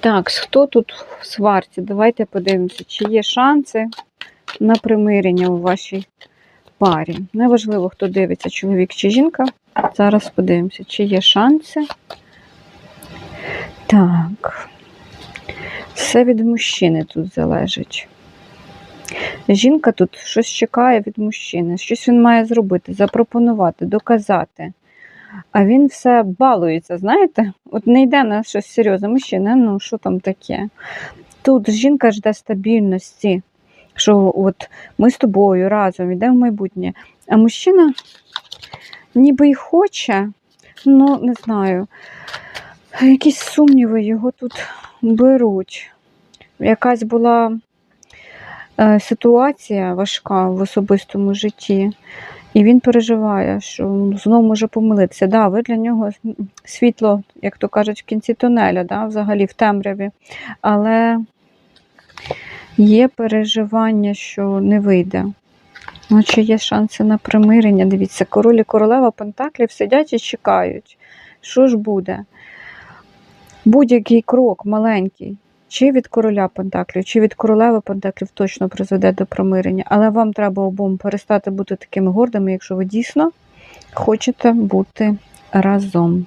Так, хто тут в сварці? Давайте подивимося, чи є шанси на примирення у вашій парі. Неважливо, хто дивиться, чоловік чи жінка. Зараз подивимося, чи є шанси. Так. Все від мужчини тут залежить. Жінка тут щось чекає від мужчини, щось він має зробити, запропонувати, доказати. А він все балується, знаєте? От не йде на щось серйозне. Мужчина, ну що там таке? Тут жінка жде стабільності, що от ми з тобою разом йдемо в майбутнє. А мужчина ніби й хоче, ну не знаю, якісь сумніви його тут беруть. Якась була е, ситуація важка в особистому житті, і він переживає, що знову може помилитися. Да, ви для нього світло, як то кажуть, в кінці тунеля, да, взагалі в темряві. Але є переживання, що не вийде. Ну, чи є шанси на примирення? Дивіться, король і королева Пентаклів сидять і чекають. Що ж буде? Будь-який крок маленький, чи від короля Пентаклів, чи від королеви Пентаклів точно призведе до примирення. Але вам треба обом перестати бути такими гордими, якщо ви дійсно хочете бути разом.